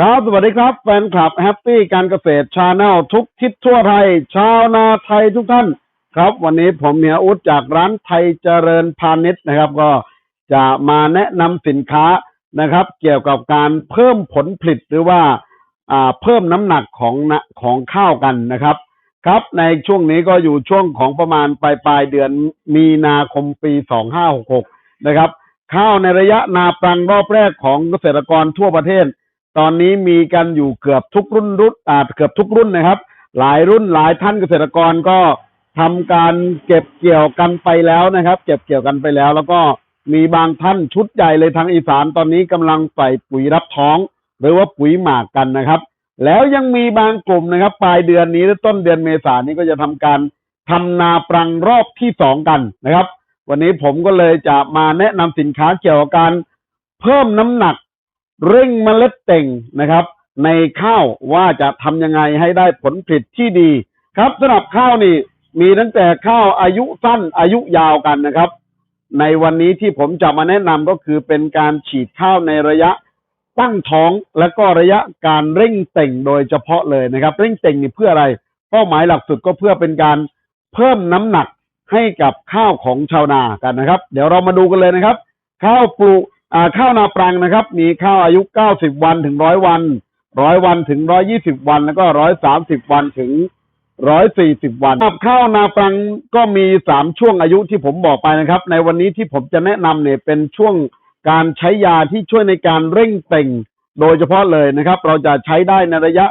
ครับสวัสดีครับ แฟนคลับแฮปปี้การเกษตรชาแนลทุกทิศทั่วไทย ชาวนาไทยทุกท่าน ครับ วันนี้ผมเมียอุดจากร้านไทยเจริญพาณิชย์นะครับ ก็จะมาแนะนำสินค้านะครับ เกี่ยวกับการเพิ่มผลผลิตหรือว่าอ่าเพิ่มน้ำหนักของนะของข้าวกันนะครับ ครับในช่วงนี้ก็อยู่ช่วงของประมาณปลายปลายเดือนมีนาคมปีสองห้าหกหกนะครับ ข้าวในระยะนาปรังรอบแรกของเกษตรกรทั่วประเทศ ตอนนี้มีกันอยู่เกือบทุกรุ่นรุ่นอ่าเกือบทุกรุ่นนะครับ หลายรุ่นหลายท่านเกษตรกรก็ทำการเก็บเกี่ยวกันไปแล้วนะครับ เก็บเกี่ยวกันไปแล้ว แล้วก็มีบางท่านชุดใหญ่เลยทางอีสานตอนนี้กำลังใส่ปุ๋ยรับท้อง หรือว่าปุ๋ยหมากกันนะครับ แล้วยังมีบางกลุ่มนะครับ ปลายเดือนนี้หรือต้นเดือนเมษายนนี้ก็จะทำการทำนาปรังรอบที่สองกันนะครับ วันนี้ผมก็เลยจะมาแนะนำสินค้าเกี่ยวกับการเพิ่มน้ำหนัก เร่งเมล็ดเต่งนะครับ ในข้าวว่าจะทำยังไงให้ได้ผลผลิตที่ดี ครับสำหรับข้าวนี่มีตั้งแต่ข้าวอายุสั้นอายุยาวกันนะครับ ในวันนี้ที่ผมจะมาแนะนำก็คือเป็นการฉีดข้าวในระยะตั้งท้องและก็ระยะการเร่งเต่งโดยเฉพาะเลยนะครับ เร่งเต่งนี่เพื่ออะไร เป้าหมายหลักสุดก็เพื่อเป็นการเพิ่มน้ำหนักให้กับข้าวของชาวนากันนะครับ เดี๋ยวเรามาดูกันเลยนะครับ ข้าวปลูก ข้าวนาปรังนะครับ มีข้าวอายุ90วันถึง100วัน100วันถึง120วัน แล้วก็130วันถึง140วันครับข้าวนาปรังก็มี3ช่วงอายุที่ผมบอกไปนะครับ ในวันนี้ที่ผมจะแนะนำเนี่ยเป็นช่วงการใช้ยาที่ช่วยในการเร่งเต่ง โดยเฉพาะเลยนะครับ เราจะใช้ได้ในระยะ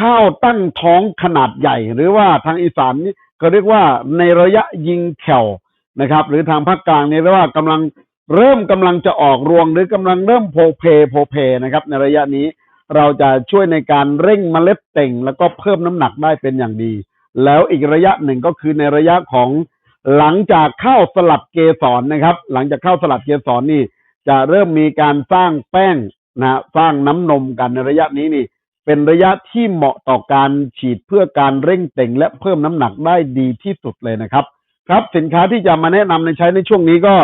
ข้าวตั้งท้องขนาดใหญ่ หรือว่าทางอีสานนี่ก็เรียกว่าในระยะยิงแข่วนะครับ หรือทางภาคกลางนี่เรียกว่ากำลัง เริ่มกำลังจะออกรวงหรือกำลังเริ่มโพเพโพเพนะครับ ในระยะนี้เราจะช่วยในการเร่งมเมล็ดเต่ง แล้วก็เพิ่มน้ำหนักได้เป็นอย่างดี แล้วอีกระยะหนึ่งก็คือในระยะของหลังจากข้าวสลัดเกสรนะครับ หลังจากข้าวสลัดเกสรนี่ จะเริ่มมีการสร้างแป้งนะสร้างน้ำนมกันในระยะนี้นี่ เป็นระยะที่เหมาะต่อการฉีดเพื่อการเร่งเต่ง และเพิ่มน้ำหนักได้ดีที่สุดเลยนะครับ ครับสินค้าที่จะมาแนะนำในใช้ในช่วงนี้ก็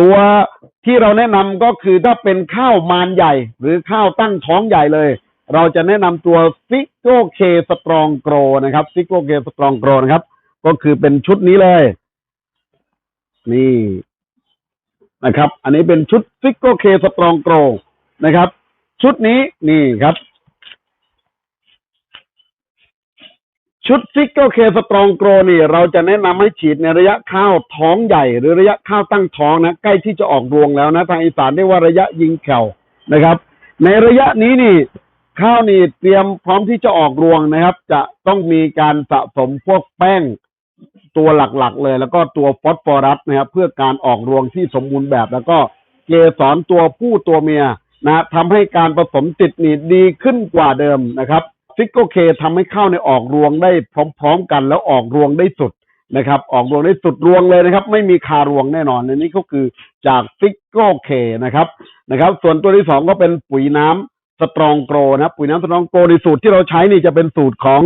ตัวที่เราแนะนำก็คือถ้าเป็นข้าวมานใหญ่ หรือข้าวตั้งท้องใหญ่เลย เราจะแนะนำตัวฟิโกเคสตรองโกรนะครับฟิโกเคสตรองโกรนะครับ ก็คือเป็นชุดนี้เลย นี่นะครับ อันนี้เป็นชุดฟิโกเคสตรองโกรนะครับ ชุดนี้นี่ครับ ชุดฟิกเกอร์เคสตรองโกรนี่เราจะแนะนำให้ฉีดในระยะข้าวท้องใหญ่ หรือระยะข้าวตั้งท้องนะ ใกล้ที่จะออกรวงแล้วนะ ทางอีสานเรียกว่าระยะยิงแขวนะครับ ในระยะนี้นี่ ข้าวนี่เตรียมพร้อมที่จะออกรวงนะครับ จะต้องมีการสะสมพวกแป้งตัวหลักๆเลย แล้วก็ตัวฟอสฟอรัสนะครับเพื่อการออกรวงที่สมบูรณ์แบบ แล้วก็เกสรตัวผู้ตัวเมียนะทำให้การผสมติดนี่ดีขึ้นกว่าเดิมนะครับ ฟิกโกเคทำให้ข้าวในยออกรวงได้พร้อมๆกัน แล้วออกรวงได้สุดนะครับ ออกรวงได้สุดรวงเลยนะครับ ไม่มีคารวงแน่นอนอันนี้ก็คือจากฟิกโกเคนะครับนะครับ ส่วนตัวที่สองก็เป็นปุ๋ยน้ำสตรองโกรนะปุ๋ยน้ำสตรองโกรในสูตรที่เราใช้นี่จะเป็นสูตรของ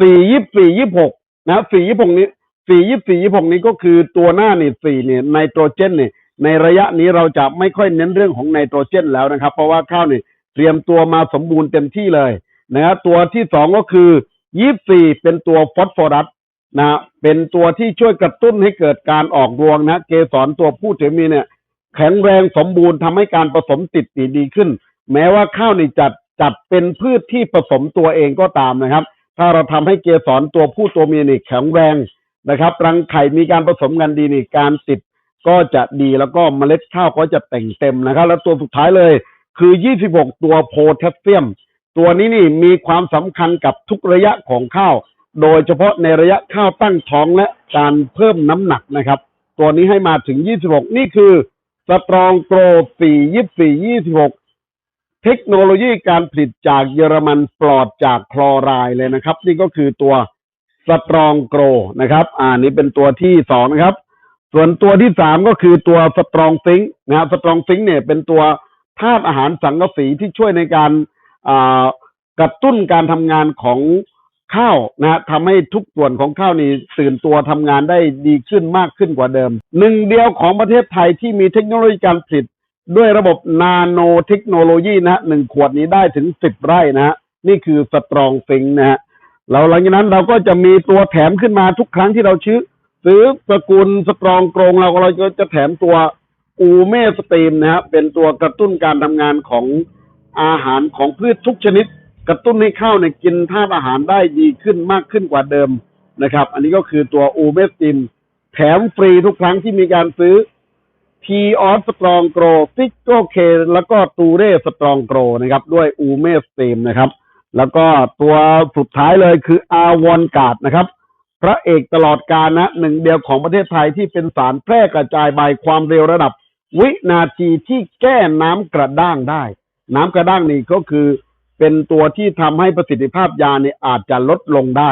สี่ยี่สี่ยี่หกนะสี่ยี่หกนี้สี่ยี่สี่ยี่หกนี้ก็คือตัวหน้านี่สี่เนี่ยไนโตรเจนเนี่ยในระยะนี้เราจะไม่ค่อยเน้นเรื่องของไนโตรเจนแล้วนะครับ เพราะว่าข้าวนี่เตรียมตัวมาสมบูรณ์เต็มที่เลย นะครับตัวที่สองก็คือยี่สี่เป็นตัวฟอสฟอรัสนะเป็นตัวที่ช่วยกระตุ้นให้เกิดการออกรวงนะเกสรตัวผู้ถือมีเนี่ย แข็งแรงสมบูรณ์ทำให้การผสมติดดีดีขึ้น แม้ว่าข้าวนี่จัดจัดเป็นพืชที่ผสมตัวเองก็ตามนะครับ ถ้าเราทำให้เกสรตัวผู้ตัวเมียนี่แข็งแรงนะครับ รังไข่มีการผสมกันดีนี่การติดก็จะดีแล้วก็เมล็ดข้าวก็จะแต่งเต็มนะครับ แล้วตัวสุดท้ายเลย คือ 26 ตัวโพแทสเซียม ตัวนี้นี่มีความสำคัญกับทุกระยะของข้าว โดยเฉพาะในระยะข้าวตั้งท้องและการเพิ่มน้ำหนักนะครับ ตัวนี้ให้มาถึง 26 นี่คือสตรองโกร4 24 26 เทคโนโลยีการผลิตจากเยอรมันปลอดจากคลอไรด์เลยนะครับ นี่ก็คือตัวสตรองโกรนะครับ อ่านี่เป็นตัวที่สองนะครับ ส่วนตัวที่สามก็คือตัวสตรองซิงค์นะครับสตรองซิงค์เนี่ยเป็นตัวธาตุอาหารสังกะสีที่ช่วยในการ กระตุ้นการทำงานของข้าวนะฮะทำให้ทุกส่วนของข้าวนี่ตื่นตัวทำงานได้ดีขึ้นมากขึ้นกว่าเดิม หนึ่งเดียวของประเทศไทยที่มีเทคโนโลยีการผลิตด้วยระบบนาโนเทคโนโลยีนะฮะหนึ่งขวดนี้ได้ถึงสิบไร่นะฮะนี่คือสตรองฟิงนะฮะเราหลังจากนั้นเราก็จะมีตัวแถมขึ้นมาทุกครั้งที่เราชื่อซื้อสกุลสตรองกรงเราเราก็จะแถมตัวอูเมสตรีมนะฮะเป็นตัวกระตุ้นการทำงานของ อาหารของพืชทุกชนิด กระตุ้นให้ข้าวเนี่ยกินธาตุอาหารได้ดีขึ้นมากขึ้นกว่าเดิมนะครับ อันนี้ก็คือตัวอูเมสตรีมแถมฟรีทุกครั้งที่มีการซื้อ P ออสสตรองโกรฟิกโกเค แล้วก็ตูเร่สตรองโกรนะครับ ด้วยอูเมสตรีมนะครับ แล้วก็ตัวสุดท้ายเลยคืออาวอนกาดนะครับพระเอกตลอดกาลนะหนึ่งเดียวของประเทศไทยที่เป็นสารแพร่กระจายใบความเร็วระดับ วินาทีที่แก้น้ำกระด้างได้ น้ำกระด้างนี่ก็คือเป็นตัวที่ทำให้ประสิทธิภาพยาเนี่ยอาจจะลดลงได้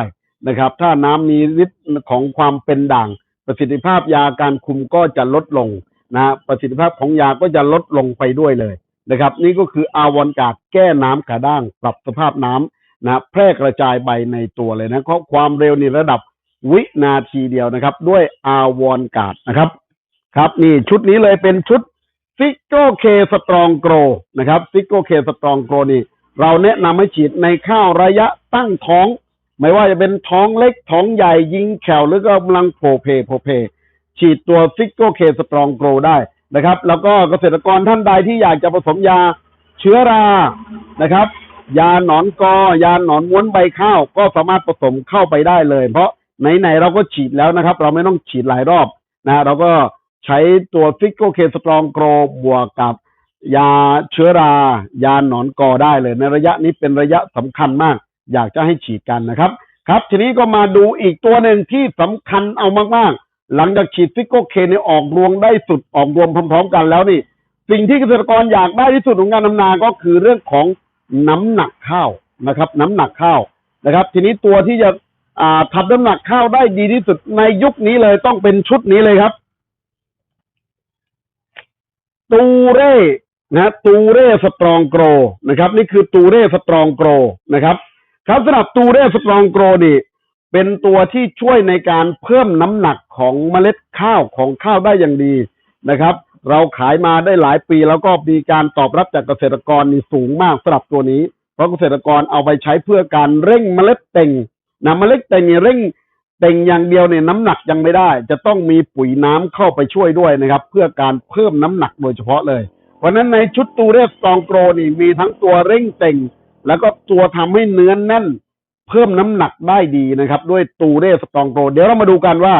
นะครับ ถ้าน้ำมีฤทธิ์ของความเป็นด่าง ประสิทธิภาพยาการคุมก็จะลดลงนะประสิทธิภาพของยาก็จะลดลงไปด้วยเลยนะครับ นี่ก็คืออาวอนกาดแก้น้ำกระด้าง ปรับสภาพน้ำนะแพร่กระจายใบในตัวเลยนะเพราะความเร็วนี่ระดับวินาทีเดียวนะครับ ด้วยอาวอนกาดนะครับ ครับ นี่ชุดนี้เลยเป็นชุด ฟิกโกเคสตรองโกรนะครับฟิกโกเคสตรองโกรนี่ เราแนะนำให้ฉีดในข้าวระยะตั้งท้อง ไม่ว่าจะเป็นท้องเล็กท้องใหญ่ยิงแขวหรือก็กำลังโผเพโผเพ ฉีดตัวฟิกโกเคสตรองโกรได้นะครับ แล้วก็เกษตรกรท่านใดที่อยากจะผสมยาเชื้อรานะครับ ยาหนอนกอ ยาหนอนม้วนใบข้าว ก็สามารถผสมเข้าไปได้เลย เพราะไหนๆเราก็ฉีดแล้วนะครับ เราไม่ต้องฉีดหลายรอบนะเราก็ ใช้ตัวฟิกโกเคสตรองโกรบวกกับยาเชื้อรา ยาหนอนกอได้เลย ในระยะนี้เป็นระยะสำคัญมาก อยากจะให้ฉีดกันนะครับ ครับ ทีนี้ก็มาดูอีกตัวหนึ่งที่สำคัญเอามากๆ หลังจากฉีดฟิกโกเคนออกรวงได้สุดออกรวงพร้อม ๆ กันแล้วนี่ สิ่งที่เกษตรกรอยากได้ที่สุดของการทำนาก็คือเรื่องของน้ำหนักข้าวนะครับ น้ำหนักข้าวนะครับ ทีนี้ตัวที่จะทำน้ำหนักข้าวได้ดีที่สุดในยุคนี้เลยต้องเป็นชุดนี้เลยครับ ตูเร่นะตูเร่สตรองโกรนะครับ นี่คือตูเร่สตรองโกรนะครับ ครับสำหรับตูเร่สตรองโกรนี่ เป็นตัวที่ช่วยในการเพิ่มน้ำหนักของเมล็ดข้าวของข้าวได้อย่างดีนะครับ เราขายมาได้หลายปีแล้วก็มีการตอบรับจากเกษตรกรนี่สูงมากสำหรับตัวนี้ เพราะเกษตรกรเอาไปใช้เพื่อการเร่งเมล็ดเต่งนะเมล็ดเต่งเนี่ยเร่ง เต่งอย่างเดียวเนี่ยน้ำหนักยังไม่ได้ จะต้องมีปุ๋ยน้ำเข้าไปช่วยด้วยนะครับ เพื่อการเพิ่มน้ำหนักโดยเฉพาะเลยเพราะฉะนั้นในชุดตูเรสตองโกรนี่มีทั้งตัวเร่งเต่ง แล้วก็ตัวทำให้เนื้อนแน่น เพิ่มน้ำหนักได้ดีนะครับ ด้วยตูเรสตองโกรเดี๋ยวเรามาดูกันว่า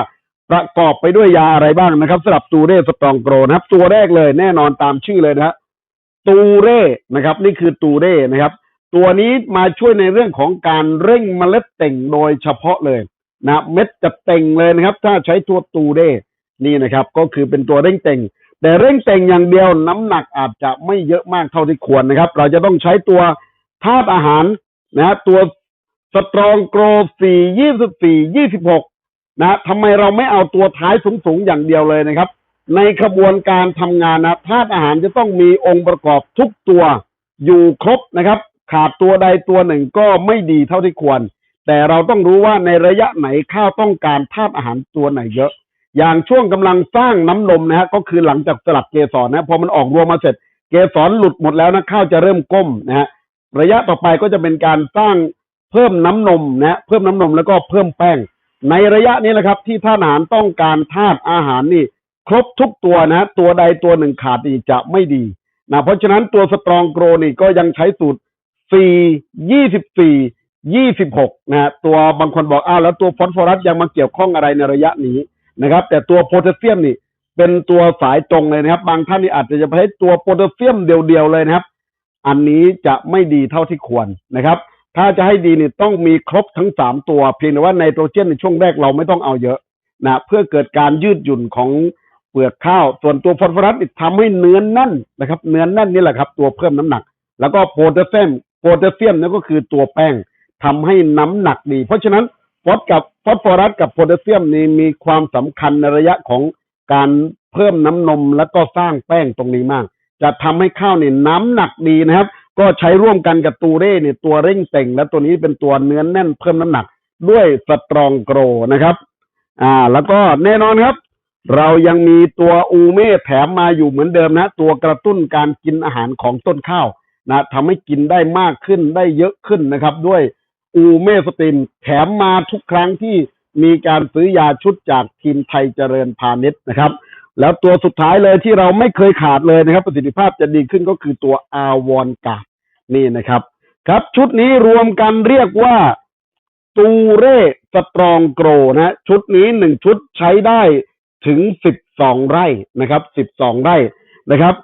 ประกอบไปด้วยยาอะไรบ้างนะครับสำหรับตูเรสตองโกรนะครับ ตัวแรกเลยแน่นอนตามชื่อเลยนะฮะตูเร่นะครับ นี่คือตูเร่นะครับ ตัวนี้มาช่วยในเรื่องของการเร่งเมล็ดเต่งโดยเฉพาะเลย นะเม็ดจะเต่งเลยนะครับ ถ้าใช้ตัวตูเร่นี่นะครับ ก็คือเป็นตัวเร่งเต่ง แต่เร่งเต่งอย่างเดียวน้ำหนักอาจจะไม่เยอะมากเท่าที่ควรนะครับ เราจะต้องใช้ตัวธาตุอาหารนะตัวสตรองโกรสี่ยี่สิบสี่ยี่สิบหกนะทำไมเราไม่เอาตัวท้ายสูงๆอย่างเดียวเลยนะครับ ในขบวนการทำงานนะธาตุอาหารจะต้องมีองค์ประกอบทุกตัวอยู่ครบนะครับ ขาดตัวใดตัวหนึ่งก็ไม่ดีเท่าที่ควร แต่เราต้องรู้ว่าในระยะไหนข้าวต้องการธาตุอาหารตัวไหนเยอะ อย่างช่วงกำลังสร้างน้ำนมนะฮะก็คือหลังจากสลัดเกสรนะพอมันออกรวงมาเสร็จ เกสรหลุดหมดแล้วนะข้าวจะเริ่มก้มนะฮะระยะต่อไปก็จะเป็นการสร้างเพิ่มน้ำนมนะเพิ่มน้ำนมแล้วก็เพิ่มแป้ง ในระยะนี้แหละครับ ที่ท่านอาหารต้องการธาตุอาหารนี่ครบทุกตัวนะตัวใดตัวหนึ่งขาดอีกจะไม่ดีนะเพราะฉะนั้นตัวสตรองโกรนี่ก็ยังใช้สูตร4 24 26นะฮะตัวบางคนบอกอ้าวแล้วตัวฟอสฟอรัสยังมาเกี่ยวข้องอะไรในระยะนี้นะครับ แต่ตัวโพแทสเซียมนี่ เป็นตัวสายตรงเลยนะครับ บางท่านนี่อาจจะจะใช้ตัวโพแทสเซียมเดียวๆเลยนะครับ อันนี้จะไม่ดีเท่าที่ควรนะครับ ถ้าจะให้ดีนี่ต้องมีครบทั้งสามตัว เพียงแต่ว่าไนโตรเจนในช่วงแรกเราไม่ต้องเอาเยอะนะเพื่อเกิดการยืดหยุ่นของเปลือกข้าว ส่วนตัวฟอสฟอรัสนี่ทำให้เนื้อแน่นนะครับ เนื้อแน่นนี่แหละครับ ตัวเพิ่มน้ำหนัก แล้วก็โพแทสเซียมโพแทสเซียมนั่นก็คือตัวแป้ง ทำให้น้ำหนักดี เพราะฉะนั้นฟอสกับฟอสฟอรัสกับโพแทสเซียมนี่มีความสำคัญในระยะของการเพิ่มน้ำนมแล้วก็สร้างแป้งตรงนี้มาก จะทำให้ข้าวเนี่ยน้ำหนักดีนะครับ ก็ใช้ร่วมกันกับตูเร่เนี่ยตัวเร่งเต่ง และตัวนี้เป็นตัวเนื้อแน่นเพิ่มน้ำหนักด้วยสตรองโกรนะครับ อ่า แล้วก็แน่นอนครับ เรายังมีตัวอูเม่แถมมาอยู่เหมือนเดิมนะ ตัวกระตุ้นการกินอาหารของต้นข้าวนะทำให้กินได้มากขึ้นได้เยอะขึ้นนะครับ ด้วย อูเมสตินแถมมาทุกครั้งที่มีการซื้อยาชุดจากทีมไทยเจริญพาณิชย์นะครับ แล้วตัวสุดท้ายเลยที่เราไม่เคยขาดเลยนะครับ ประสิทธิภาพจะดีขึ้นก็คือตัวอาวอนกานี่นะครับ ครับชุดนี้รวมกันเรียกว่าตูเร่สตรองโกรนะชุดนี้หนึ่งชุดใช้ได้ถึงสิบสองไร่นะครับสิบสองไร่นะครับ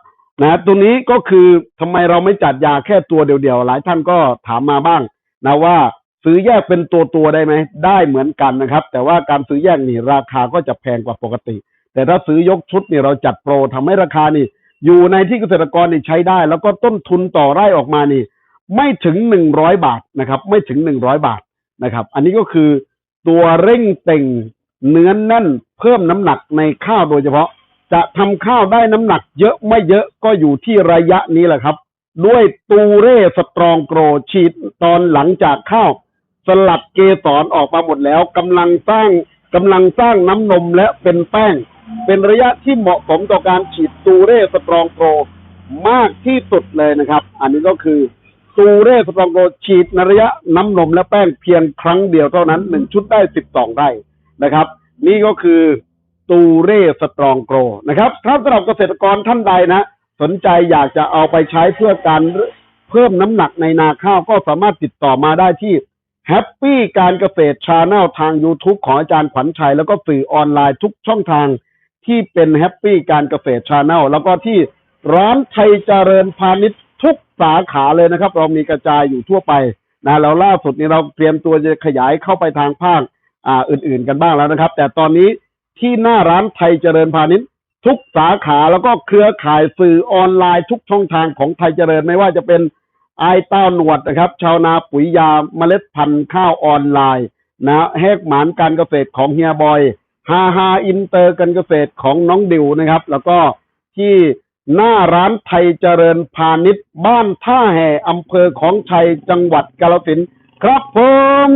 นะตัวนี้ก็คือทำไมเราไม่จัดยาแค่ตัวเดียวๆ หลายท่านก็ถามมาบ้างนะว่า ซื้อแยกเป็นตัวตัวๆได้ไหมได้เหมือนกันนะครับ แต่ว่าการซื้อแยกนี่ราคาก็จะแพงกว่าปกติ แต่ถ้าซื้อยกชุดนี่เราจัดโปรทำให้ราคานี่ อยู่ในที่เกษตรกรนี่ใช้ได้ แล้วก็ต้นทุนต่อไร่ออกมานี่ ไม่ถึงหนึ่งร้อยบาทนะครับ ไม่ถึงหนึ่งร้อยบาทนะครับ อันนี้ก็คือตัวเร่งเต่งเนื้อนแน่นเพิ่มน้ำหนักในข้าวโดยเฉพาะ จะทำข้าวได้น้ำหนัก เยอะไม่เยอะก็อยู่ที่ระยะนี้แหละครับ ด้วยตูเร่สตรองโกรฉีดตอนหลังจากข้าว สลัดเกสรออกมาหมดแล้วกำลังสร้างกำลังสร้างน้ำนมและเป็นแป้ง เป็นระยะที่เหมาะสมต่อการฉีดตูเร่สตรองโกรมากที่สุดเลยนะครับ อันนี้ก็คือตูเร่สตรองโกรฉีดในระยะน้ำนมและแป้งเพียงครั้งเดียวเท่านั้นหนึ่งชุดได้สิบสองไร่นะครับ นี่ก็คือตูเร่สตรองโกรนะครับถ้าสำหรับเกษตรกรท่านใดนะ สนใจอยากจะเอาไปใช้เพื่อการเพิ่มน้ำหนักในนาข้าวก็สามารถติดต่อมาได้ที่ แฮปปี้การเกษตรชาแนลทาง YouTube ของอาจารย์ขวัญชัย แล้วก็สื่อออนไลน์ทุกช่องทางที่เป็นแฮปปี้การเกษตรชาแนลแล้วก็ที่ร้านไทยเจริญพาณิชย์ทุกสาขาเลยนะครับ เรามีกระจายอยู่ทั่วไปนะแล้วล่าสุดนี้เราเตรียมตัวจะขยายเข้าไปทางภาคอ่าอื่น ๆ กันบ้างแล้วนะครับ แต่ตอนนี้ที่หน้าร้านไทยเจริญพาณิชย์ทุกสาขาแล้วก็เครือข่ายสื่อออนไลน์ทุกช่องทางของไทยเจริญไม่ว่าจะเป็น ไอเต้าหนวดนะครับ ชาวนาปุ๋ยยาเมล็ดพันธุ์ข้าวออนไลน์ นะแฮกหมานการเกษตรของเฮียบอยฮาฮาอินเตอร์การเกษตรของน้องดิวนะครับ แล้วก็ที่หน้าร้านไทยเจริญพาณิชย์บ้านท่าแห่อำเภอของชัยจังหวัดกาฬสินธุ์ครับผม